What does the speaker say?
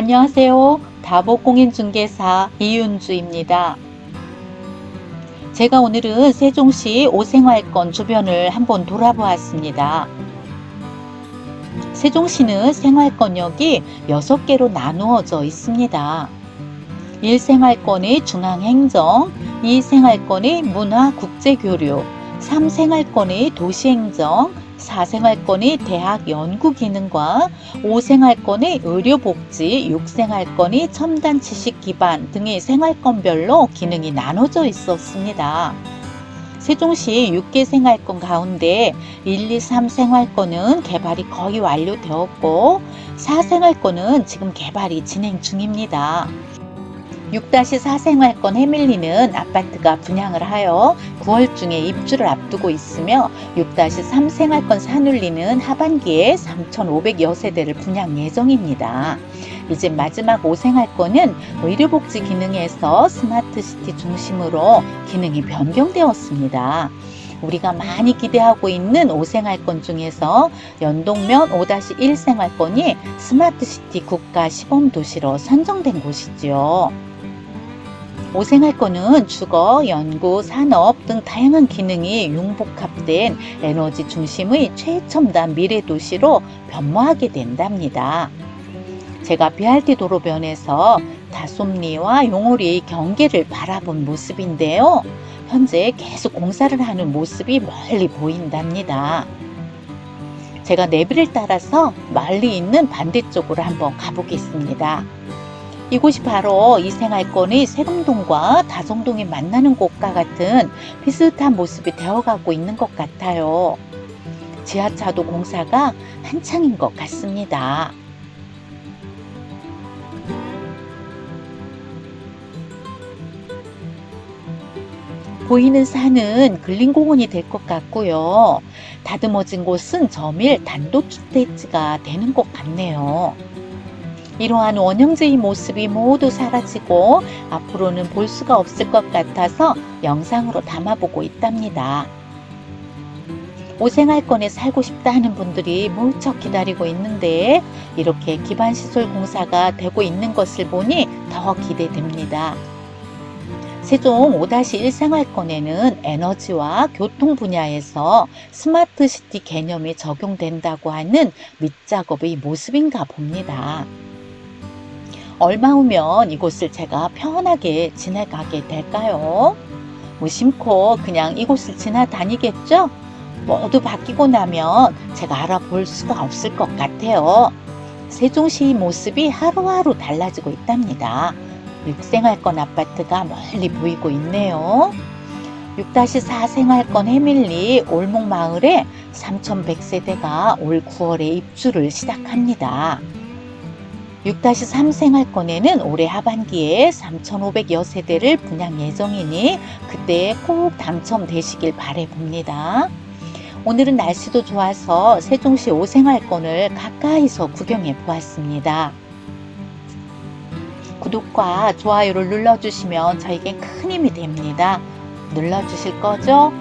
안녕하세요. 다보공인중개사 이윤주입니다. 제가 오늘은 세종시 오생활권 주변을 한번 돌아보았습니다. 세종시는 생활권역이 6개로 나누어져 있습니다. 1생활권의 중앙행정, 2생활권의 문화 국제교류, 3생활권의 도시행정, 4생활권의 대학 연구 기능과 5생활권의 의료복지, 6생활권의 첨단 지식 기반 등의 생활권별로 기능이 나눠져 있었습니다. 세종시 6개 생활권 가운데 1, 2, 3 생활권은 개발이 거의 완료되었고 4 생활권은 지금 개발이 진행 중입니다. 6-4 생활권 해밀리는 아파트가 분양을 하여 9월 중에 입주를 앞두고 있으며 6-3 생활권 산울리는 하반기에 3,500여 세대를 분양 예정입니다. 이제 마지막 5생활권은 의료복지 기능에서 스마트시티 중심으로 기능이 변경되었습니다. 우리가 많이 기대하고 있는 5생활권 중에서 연동면 5-1 생활권이 스마트시티 국가 시범도시로 선정된 곳이지요. 5생활권은 주거, 연구, 산업 등 다양한 기능이 융복합된 에너지 중심의 최첨단 미래 도시로 변모하게 된답니다. 제가 BRT 도로변에서 다솜리와 용오리의 경계를 바라본 모습인데요. 현재 계속 공사를 하는 모습이 멀리 보인답니다. 제가 내비를 따라서 멀리 있는 반대쪽으로 한번 가보겠습니다. 이곳이 바로 이생활권의 세금동과 다정동이 만나는 곳과 같은 비슷한 모습이 되어가고 있는 것 같아요. 지하차도 공사가 한창인 것 같습니다. 보이는 산은 근린공원이 될 것 같고요. 다듬어진 곳은 점일 단독주택지가 되는 것 같네요. 이러한 원형제의 모습이 모두 사라지고 앞으로는 볼 수가 없을 것 같아서 영상으로 담아보고 있답니다. 오생활권에 살고 싶다 하는 분들이 몰척 기다리고 있는데 이렇게 기반시설 공사가 되고 있는 것을 보니 더 기대됩니다. 세종 5-1 생활권에는 에너지와 교통 분야에서 스마트 시티 개념이 적용된다고 하는 밑작업의 모습인가 봅니다. 얼마 후면 이곳을 제가 편하게 지나가게 될까요? 무심코 그냥 이곳을 지나다니겠죠? 모두 바뀌고 나면 제가 알아볼 수가 없을 것 같아요. 세종시 모습이 하루하루 달라지고 있답니다. 6생활권 아파트가 멀리 보이고 있네요. 6-4 생활권 해밀리 올목마을에 3,100세대가 올 9월에 입주를 시작합니다. 6-3 생활권에는 올해 하반기에 3,500여 세대를 분양 예정이니 그때 꼭 당첨되시길 바래봅니다. 오늘은 날씨도 좋아서 세종시 5생활권을 가까이서 구경해 보았습니다. 구독과 좋아요를 눌러주시면 저에겐 큰 힘이 됩니다. 눌러주실 거죠?